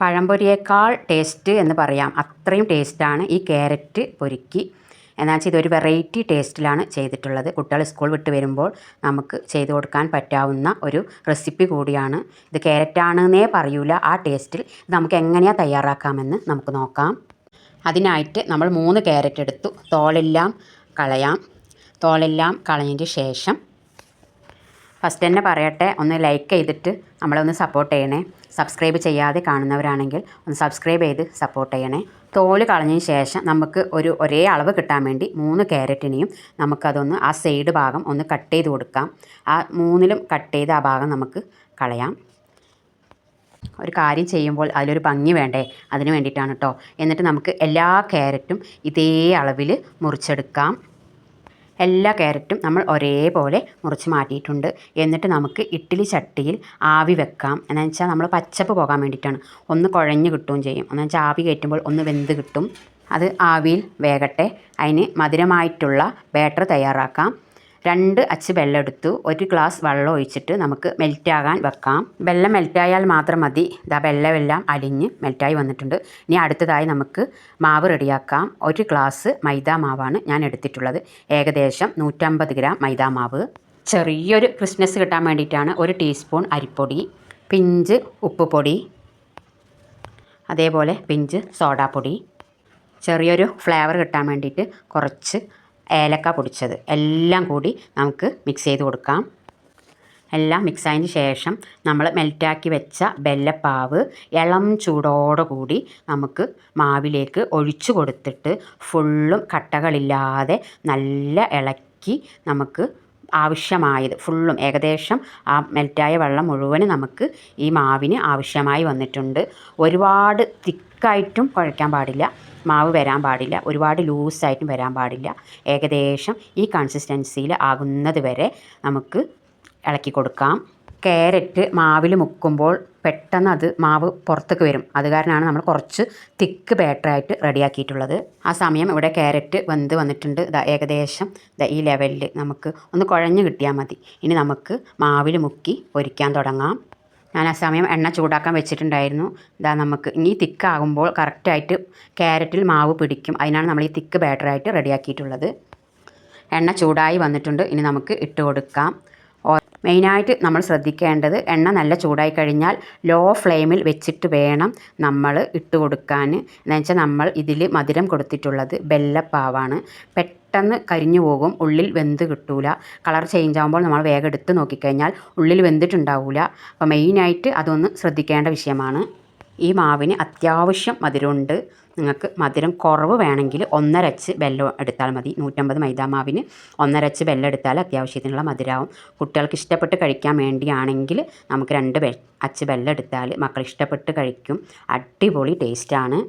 പഴംപൊരിയേക്കാൾ taste എന്ന് പറയാം. അത്രയും ടേസ്റ്റാണ് ഈ ക്യാരറ്റ് പൊരിക്ക്. എന്നാൽ വെച്ചാൽ ഇതൊരു വെറൈറ്റി ടേസ്റ്റിലാണ് ചെയ്തിട്ടുള്ളത്. കുട്ടികൾ സ്കൂൾ വിട്ട് വരുമ്പോൾ നമുക്ക് ചെയ്തു കൊടുക്കാൻ പറ്റാവുന്ന ഒരു റെസിപ്പി കൂടിയാണ്. ഇത് ക്യാരറ്റാണെന്നേ പറയൂല. ആ ടേസ്റ്റിൽ നമുക്ക് എങ്ങനെയാണ് തയ്യാറാക്കാമെന്ന് നമുക്ക് നോക്കാം. അതിനായിട്ട് നമ്മൾ മൂന്ന് ക്യാരറ്റ് എടുത്തു. തോലെല്ലാം കളയാം. തോലെല്ലാം കളഞ്ഞതിന് ശേഷം ഫസ്റ്റ് തന്നെ പറയട്ടെ ഒന്ന് ലൈക്ക് ചെയ്തിട്ട് നമ്മളെ ഒന്ന് സപ്പോർട്ട് ചെയ്യണേ. സബ്സ്ക്രൈബ് ചെയ്യാതെ കാണുന്നവരാണെങ്കിൽ ഒന്ന് സബ്സ്ക്രൈബ് ചെയ്ത് സപ്പോർട്ട് ചെയ്യണേ. തോൽ കളഞ്ഞതിന് ശേഷം നമുക്ക് ഒരു ഒരേ അളവ് കിട്ടാൻ വേണ്ടി മൂന്ന് ക്യാരറ്റിനെയും നമുക്കതൊന്ന് ആ സൈഡ് ഭാഗം ഒന്ന് കട്ട് ചെയ്ത് കൊടുക്കാം. ആ മൂന്നിലും കട്ട് ചെയ്ത് ആ ഭാഗം നമുക്ക് കളയാം. ഒരു കാര്യം ചെയ്യുമ്പോൾ അതിലൊരു ഭംഗി വേണ്ടേ? അതിന് വേണ്ടിയിട്ടാണ് കേട്ടോ എന്നിട്ട് നമുക്ക് എല്ലാ ക്യാരറ്റും ഇതേ അളവിൽ മുറിച്ചെടുക്കാം. എല്ലാ ക്യാരറ്റും നമ്മൾ ഒരേപോലെ മുറിച്ച് മാറ്റിയിട്ടുണ്ട്. എന്നിട്ട് നമുക്ക് ഇഡ്ഡലി ചട്ടിയിൽ ആവി വെക്കാം. എന്ന് വെച്ചാൽ നമ്മൾ പച്ചപ്പ് പോകാൻ വേണ്ടിയിട്ടാണ്. ഒന്ന് കുഴഞ്ഞ് കിട്ടുകയും ചെയ്യും. എന്ന് വെച്ചാൽ ആവി കയറ്റുമ്പോൾ ഒന്ന് വെന്ത് കിട്ടും. അത് ആവിയിൽ വേകട്ടെ. അതിന് മധുരമായിട്ടുള്ള ബാറ്റർ തയ്യാറാക്കാം. രണ്ട് അച്ച് വെള്ളം എടുത്തു. ഒരു ഗ്ലാസ് വെള്ളം ഒഴിച്ചിട്ട് നമുക്ക് മെൽറ്റാകാൻ വെക്കാം. വെള്ളം മെൽറ്റായാൽ മാത്രം മതി. ഇതാ വെള്ളമെല്ലാം അലിഞ്ഞ് മെൽറ്റായി വന്നിട്ടുണ്ട്. ഇനി അടുത്തതായി നമുക്ക് മാവ് റെഡിയാക്കാം. ഒരു ഗ്ലാസ് മൈദ മാവാണ് ഞാൻ എടുത്തിട്ടുള്ളത്. ഏകദേശം നൂറ്റമ്പത് ഗ്രാം മൈദ മാവ്. ചെറിയൊരു ക്രിസ്മസ് കിട്ടാൻ വേണ്ടിയിട്ടാണ് ഒരു ടീസ്പൂൺ അരിപ്പൊടി പിഞ്ച് ഉപ്പ് പൊടി അതേപോലെ പിഞ്ച് സോഡാപ്പൊടി ചെറിയൊരു ഫ്ലേവർ കിട്ടാൻ വേണ്ടിയിട്ട് കുറച്ച് ഏലക്ക പൊടിച്ചത്. എല്ലാം കൂടി നമുക്ക് മിക്സ് ചെയ്ത് കൊടുക്കാം. എല്ലാം മിക്സ് ആയതിന് ശേഷം നമ്മൾ മെൽറ്റാക്കി വെച്ച ബെല്ലപ്പാവ് ഇളം ചൂടോടു കൂടി നമുക്ക് മാവിലേക്ക് ഒഴിച്ചു കൊടുത്തിട്ട് ഫുള്ളും കട്ടകളില്ലാതെ നല്ല ഇളക്കി നമുക്ക് ആവശ്യമായത് ഫുള്ളും ഏകദേശം ആ മെൽറ്റായ വെള്ളം മുഴുവനും നമുക്ക് ഈ മാവിന് ആവശ്യമായി വന്നിട്ടുണ്ട്. ഒരുപാട് തിക്കായിട്ടും കുഴയ്ക്കാൻ പാടില്ല. മാവ് വരാൻ പാടില്ല ഒരുപാട് ലൂസായിട്ടും വരാൻ പാടില്ല. ഏകദേശം ഈ കൺസിസ്റ്റൻസിയിൽ ആകുന്നത് വരെ നമുക്ക് ഇളക്കി കൊടുക്കാം. ക്യാരറ്റ് മാവിൽ മുക്കുമ്പോൾ പെട്ടെന്ന് അത് മാവ് പുറത്തേക്ക് വരും. അത് കാരണമാണ് നമ്മൾ കുറച്ച് തിക്ക് ബാറ്ററായിട്ട് റെഡിയാക്കിയിട്ടുള്ളത് ആ സമയം ഇവിടെ ക്യാരറ്റ് വെന്ത് വന്നിട്ടുണ്ട്. ഏകദേശം ഈ ലെവലിൽ നമുക്ക് ഒന്ന് കുഴഞ്ഞ് കിട്ടിയാൽ മതി. ഇനി നമുക്ക് മാവിൽ മുക്കി പൊരിക്കാൻ തുടങ്ങാം. ഞാൻ ആ സമയം എണ്ണ ചൂടാക്കാൻ വെച്ചിട്ടുണ്ടായിരുന്നു. ഇതാ നമുക്ക് ഇനി തിക്കാകുമ്പോൾ കറക്റ്റായിട്ട് ക്യാരറ്റിൽ മാവ് പിടിക്കും. അതിനാണ് നമ്മൾ ഈ തിക്ക് ബാറ്ററായിട്ട് റെഡിയാക്കിയിട്ടുള്ളത്. എണ്ണ ചൂടായി വന്നിട്ടുണ്ട്. ഇനി നമുക്ക് ഇട്ട് കൊടുക്കാം. മെയിനായിട്ട് നമ്മൾ ശ്രദ്ധിക്കേണ്ടത് എണ്ണ നല്ല ചൂടായി കഴിഞ്ഞാൽ ലോ ഫ്ലെയിമിൽ വെച്ചിട്ട് വേണം നമ്മൾ ഇട്ട് കൊടുക്കാൻ. എന്നുവെച്ചാൽ നമ്മൾ ഇതിൽ മധുരം കൊടുത്തിട്ടുള്ളത് ബെല്ലപ്പാവാണ് പെട്ടെന്ന് കരിഞ്ഞു പോകും ഉള്ളിൽ വെന്ത് കിട്ടൂല. കളർ ചേഞ്ച് ആകുമ്പോൾ നമ്മൾ വേഗം എടുത്ത് നോക്കിക്കഴിഞ്ഞാൽ ഉള്ളിൽ വെന്തിട്ടുണ്ടാവില്ല അപ്പോൾ മെയിനായിട്ട് അതൊന്ന് ശ്രദ്ധിക്കേണ്ട വിഷയമാണ്. ഈ മാവിന് അത്യാവശ്യം മധുരമുണ്ട്. നിങ്ങൾക്ക് മധുരം കുറവ് വേണമെങ്കിൽ ഒന്നരച്ച് വെല്ലം എടുത്താൽ മതി. നൂറ്റമ്പത് മൈദാ മാവിന് ഒന്നരച്ച് വെല്ലം എടുത്താൽ അത്യാവശ്യത്തിനുള്ള മധുരമാവും കുട്ടികൾക്ക് ഇഷ്ടപ്പെട്ട് കഴിക്കാൻ വേണ്ടിയാണെങ്കിൽ നമുക്ക് രണ്ട് അച്ച് വെല്ലം എടുത്താൽ മക്കൾ ഇഷ്ടപ്പെട്ട് കഴിക്കും. അടിപൊളി ടേസ്റ്റാണ്.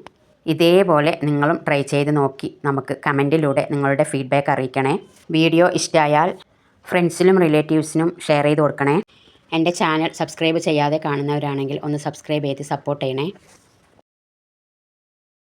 ഇതേപോലെ നിങ്ങളും ട്രൈ ചെയ്ത് നോക്കി നമുക്ക് കമന്റിലൂടെ നിങ്ങളുടെ ഫീഡ്ബാക്ക് അറിയിക്കണേ. വീഡിയോ ഇഷ്ടമായാൽ ഫ്രണ്ട്സിനും റിലേറ്റീവ്സിനും ഷെയർ ചെയ്ത് കൊടുക്കണേ. എന്റെ ചാനൽ സബ്സ്ക്രൈബ് ചെയ്യാതെ കാണുന്നവരാണെങ്കിൽ ഒന്ന് സബ്സ്ക്രൈബ് ചെയ്ത് സപ്പോർട്ട് ചെയ്യണേ.